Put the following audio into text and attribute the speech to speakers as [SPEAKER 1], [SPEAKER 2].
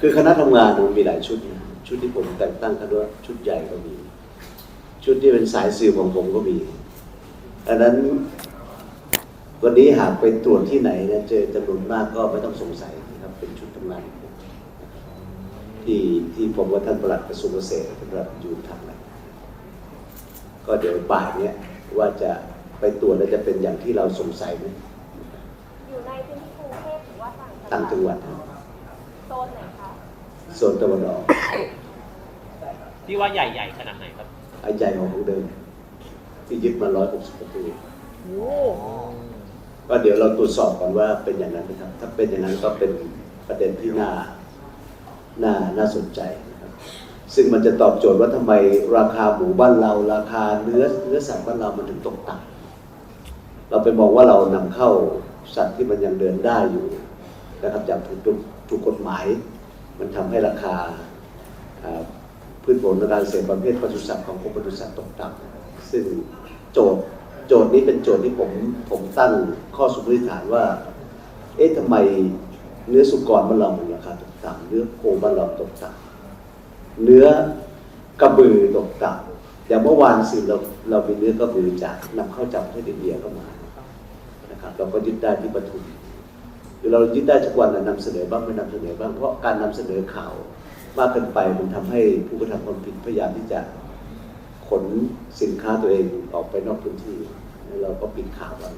[SPEAKER 1] คือคณะทำงานมันมีหลายชุดนะชุดที่ผมแต่งตั้งกันว่าชุดใหญ่ก็มี ชุดที่เป็นสายสืบของผมก็มีดังนั้นวันนี้หากไปตรวจที่ไหนนะเจอจำนวนมากก็ไม่ต้องสงสัยนะครับเป็นชุดทำงานของผมที่ที่ผมว่าท่านประหลัดกระทรวงเกษตรท่านประหลัดยูนทำอะไรก็เดี๋ยวบ่ายเนี้ยว่าจะไปตรวจแล้วจะเป็นอย่างที่เราสงสัยไหม
[SPEAKER 2] อยู่ในพื้นที่กรุงเทพหรือว่าต่าง
[SPEAKER 1] ต่างจังหวัดนะ
[SPEAKER 2] โซนไหนคะ
[SPEAKER 1] โซนตะวันออก
[SPEAKER 3] ที่ว่าใหญ่ๆขนาดไหนครับ
[SPEAKER 1] ไอ้ใหญ่ของของเดิม ที่ยึดมา 160ประตูก็เดี๋ยวเราตรวจสอบก่อนว่าเป็นอย่างนั้นนะครับ ถ้าเป็นอย่างนั้นก็เป็นประเด็นที่น่าน่าน่าสนใจนะครับ ซึ่งมันจะตอบโจทย์ว่าทำไมราคาหมูบ้านเราราคาเนื้อเนื้อสัตว์บ้านเรามันถึงตกต่ำเราไปมองว่าเรานำเข้าสัตว์ที่มันยังเดินได้อยู่นะครับจากถูกถูกกฎหมาย มันทำให้ราคาพืชผลและการเกษตรประเภทปศุสัตว์ของกรมปศุสัตว์ตกต่ำซึ่งโจทย์โจทย์นี้เป็นโจทย์ที่ผมผมตั้งข้อสมมติฐานว่า เอ๊ะทำไมเนื้อสุกรบ้านเรามันราคาตกต่ำเนื้อโคบ้านเราตกต่ำเนื้อกระบือตกต่ำอย่างเมื่อวานสิเราเรามีเนื้อกระบือจากนำเข้าจากประเทศอินเดียเข้ามานะครับเราก็ยึดได้ที่ปทุม คือเรายึดได้ทุกวันนะนำเสนอบ้างไม่นำเสนอบ้าง เพราะการนำเสนอข่าวมากเกินไปมันทำให้ผู้กระทำความผิดพยายามที่จะขนสินค้าตัวเองออกไปนอกพื้นที่ เราก็ปิดข่าวไว้